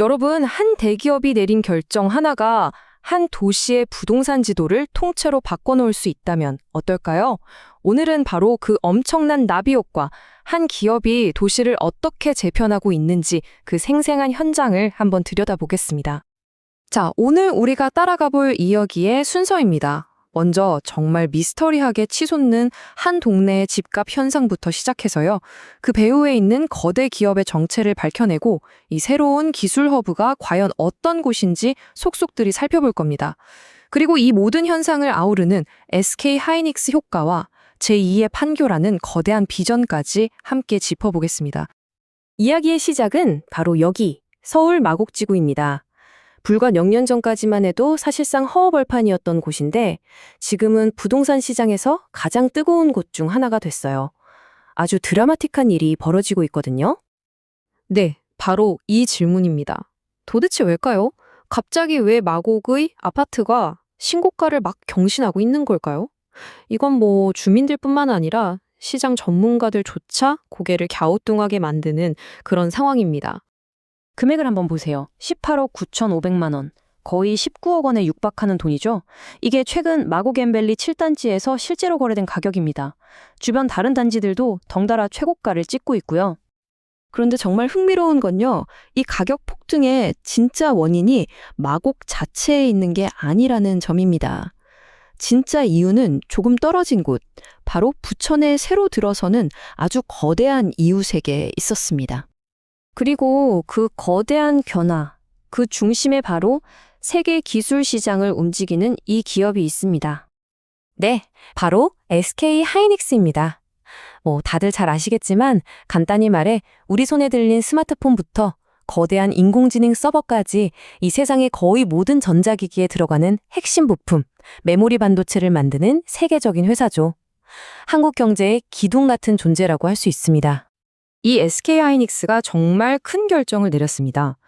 여러분, 한 대기업이 내린 결정 하나가 한 도시의 부동산 지도를 통째로 바꿔놓을 수 있다면 어떨까요? 오늘은 바로 그 엄청난 나비 효과, 한 기업이 도시를 어떻게 재편하고 있는지 그 생생한 현장을 한번 들여다보겠습니다. 자, 오늘 우리가 따라가 볼 이야기의 순서입니다. 먼저 정말 미스터리하게 치솟는 한 동네의 집값 현상부터 시작해서요. 그 배후에 있는 거대 기업의 정체를 밝혀내고 이 새로운 기술 허브가 과연 어떤 곳인지 속속들이 살펴볼 겁니다. 그리고 이 모든 현상을 아우르는 SK 하이닉스 효과와 제2의 판교라는 거대한 비전까지 함께 짚어보겠습니다. 이야기의 시작은 바로 여기, 서울 마곡지구입니다. 불과 몇년 전까지만 해도 사실상 허허벌판이었던 곳인데 지금은 부동산 시장에서 가장 뜨거운 곳 중 하나가 됐어요. 아주 드라마틱한 일이 벌어지고 있거든요. 네, 바로 이 질문입니다. 도대체 왜일까요? 갑자기 왜 마곡의 아파트가 신고가를 막 경신하고 있는 걸까요? 이건 뭐 주민들뿐만 아니라 시장 전문가들조차 고개를 갸우뚱하게 만드는 그런 상황입니다. 금액을 한번 보세요. 18억 9,500만 원. 거의 19억 원에 육박하는 돈이죠. 이게 최근 마고겐벨리 7단지에서 실제로 거래된 가격입니다. 주변 다른 단지들도 덩달아 최고가를 찍고 있고요. 그런데 정말 흥미로운 건요. 이 가격 폭등의 진짜 원인이 마곡 자체에 있는 게 아니라는 점입니다. 진짜 이유는 조금 떨어진 곳, 바로 부천에 새로 들어서는 아주 거대한 이웃에게 있었습니다. 그리고 그 거대한 변화, 그 중심에 바로 세계 기술 시장을 움직이는 이 기업이 있습니다. 네, 바로 SK 하이닉스입니다. 뭐 다들 잘 아시겠지만 간단히 말해 우리 손에 들린 스마트폰부터 거대한 인공지능 서버까지 이 세상의 거의 모든 전자기기에 들어가는 핵심 부품, 메모리 반도체를 만드는 세계적인 회사죠. 한국 경제의 기둥 같은 존재라고 할 수 있습니다. 이 SK 하이닉스가 정말 큰 결정을 내렸습니다.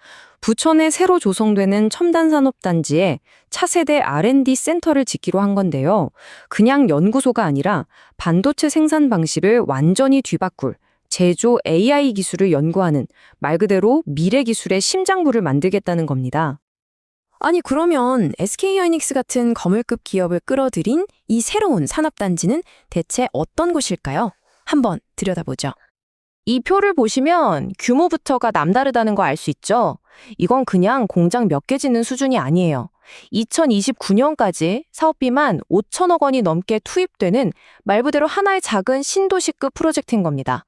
부천에 새로 조성되는 첨단 산업 단지에 차세대 R&D 센터를 짓기로 한 건데요. 그냥 연구소가 아니라 반도체 생산 방식을 완전히 뒤바꿀 제조 AI 기술을 연구하는 말 그대로 미래 기술의 심장부를 만들겠다는 겁니다. 아니 그러면 SK 하이닉스 같은 거물급 기업을 끌어들인 이 새로운 산업 단지는 대체 어떤 곳일까요? 한번 들여다보죠. 이 표를 보시면 규모부터가 남다르다는 거 알 수 있죠? 이건 그냥 공장 몇 개 짓는 수준이 아니에요. 2029년까지 사업비만 5천억 원이 넘게 투입되는 말 그대로 하나의 작은 신도시급 프로젝트인 겁니다.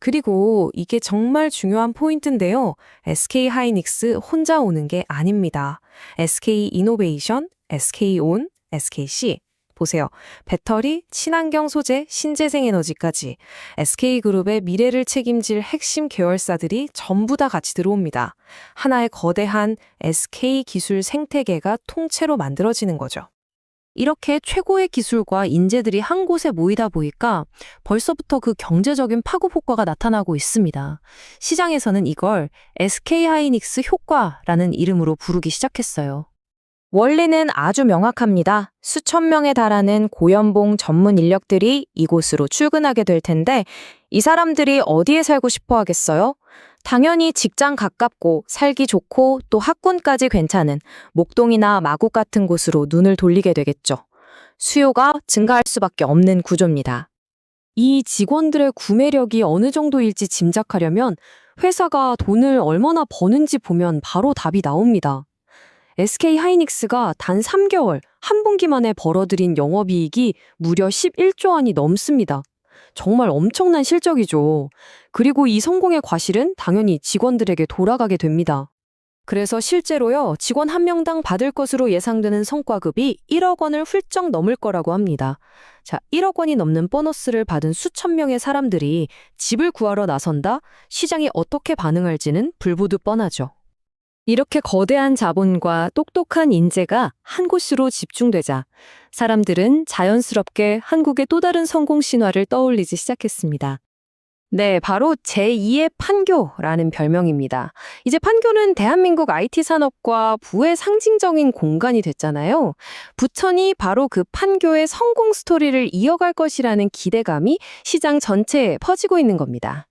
그리고 이게 정말 중요한 포인트인데요. SK 하이닉스 혼자 오는 게 아닙니다. SK 이노베이션, SK온, SKC 보세요. 배터리, 친환경 소재, 신재생 에너지까지 SK그룹의 미래를 책임질 핵심 계열사들이 전부 다 같이 들어옵니다. 하나의 거대한 SK 기술 생태계가 통째로 만들어지는 거죠. 이렇게 최고의 기술과 인재들이 한 곳에 모이다 보니까 벌써부터 그 경제적인 파급 효과가 나타나고 있습니다. 시장에서는 이걸 SK 하이닉스 효과라는 이름으로 부르기 시작했어요. 원리는 아주 명확합니다. 수천 명에 달하는 고연봉 전문 인력들이 이곳으로 출근하게 될 텐데 이 사람들이 어디에 살고 싶어 하겠어요? 당연히 직장 가깝고 살기 좋고 또 학군까지 괜찮은 목동이나 마곡 같은 곳으로 눈을 돌리게 되겠죠. 수요가 증가할 수밖에 없는 구조입니다. 이 직원들의 구매력이 어느 정도일지 짐작하려면 회사가 돈을 얼마나 버는지 보면 바로 답이 나옵니다. SK 하이닉스가 단 3개월 한 분기 만에 벌어들인 영업이익이 무려 11조 원이 넘습니다. 정말 엄청난 실적이죠. 그리고 이 성공의 과실은 당연히 직원들에게 돌아가게 됩니다. 그래서 실제로요, 직원 한 명당 받을 것으로 예상되는 성과급이 1억 원을 훌쩍 넘을 거라고 합니다. 자, 1억 원이 넘는 보너스를 받은 수천 명의 사람들이 집을 구하러 나선다? 시장이 어떻게 반응할지는 불보듯 뻔하죠. 이렇게 거대한 자본과 똑똑한 인재가 한 곳으로 집중되자 사람들은 자연스럽게 한국의 또 다른 성공 신화를 떠올리기 시작했습니다. 네, 바로 제2의 판교라는 별명입니다. 이제 판교는 대한민국 IT 산업과 부의 상징적인 공간이 됐잖아요. 부천이 바로 그 판교의 성공 스토리를 이어갈 것이라는 기대감이 시장 전체에 퍼지고 있는 겁니다.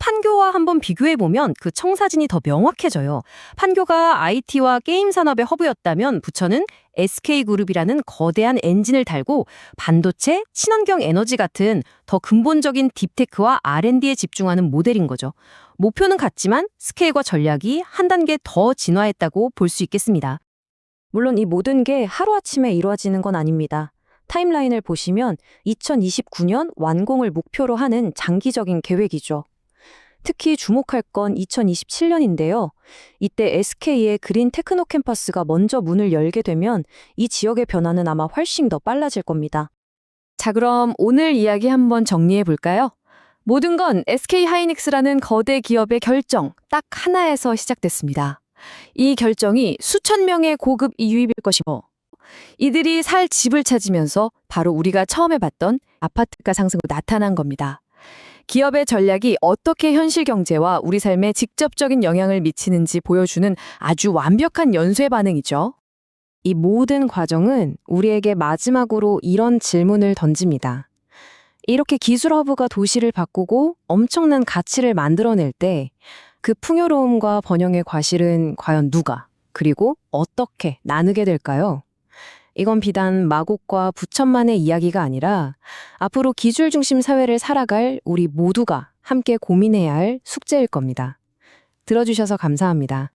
판교와 한번 비교해보면 그 청사진이 더 명확해져요. 판교가 IT와 게임 산업의 허브였다면 부천은 SK그룹이라는 거대한 엔진을 달고 반도체, 친환경 에너지 같은 더 근본적인 딥테크와 R&D에 집중하는 모델인 거죠. 목표는 같지만 스케일과 전략이 한 단계 더 진화했다고 볼 수 있겠습니다. 물론 이 모든 게 하루아침에 이루어지는 건 아닙니다. 타임라인을 보시면 2029년 완공을 목표로 하는 장기적인 계획이죠. 특히 주목할 건 2027년인데요. 이때 SK의 그린 테크노 캠퍼스가 먼저 문을 열게 되면 이 지역의 변화는 아마 훨씬 더 빨라질 겁니다. 자, 그럼 오늘 이야기 한번 정리해 볼까요? 모든 건 SK 하이닉스라는 거대 기업의 결정 딱 하나에서 시작됐습니다. 이 결정이 수천 명의 고급 이유입일 것이고 이들이 살 집을 찾으면서 바로 우리가 처음에 봤던 아파트가 상승으로 나타난 겁니다. 기업의 전략이 어떻게 현실 경제와 우리 삶에 직접적인 영향을 미치는지 보여주는 아주 완벽한 연쇄 반응이죠. 이 모든 과정은 우리에게 마지막으로 이런 질문을 던집니다. 이렇게 기술 허브가 도시를 바꾸고 엄청난 가치를 만들어낼 때 그 풍요로움과 번영의 과실은 과연 누가 그리고 어떻게 나누게 될까요? 이건 비단 마곡과 부천만의 이야기가 아니라 앞으로 기술 중심 사회를 살아갈 우리 모두가 함께 고민해야 할 숙제일 겁니다. 들어주셔서 감사합니다.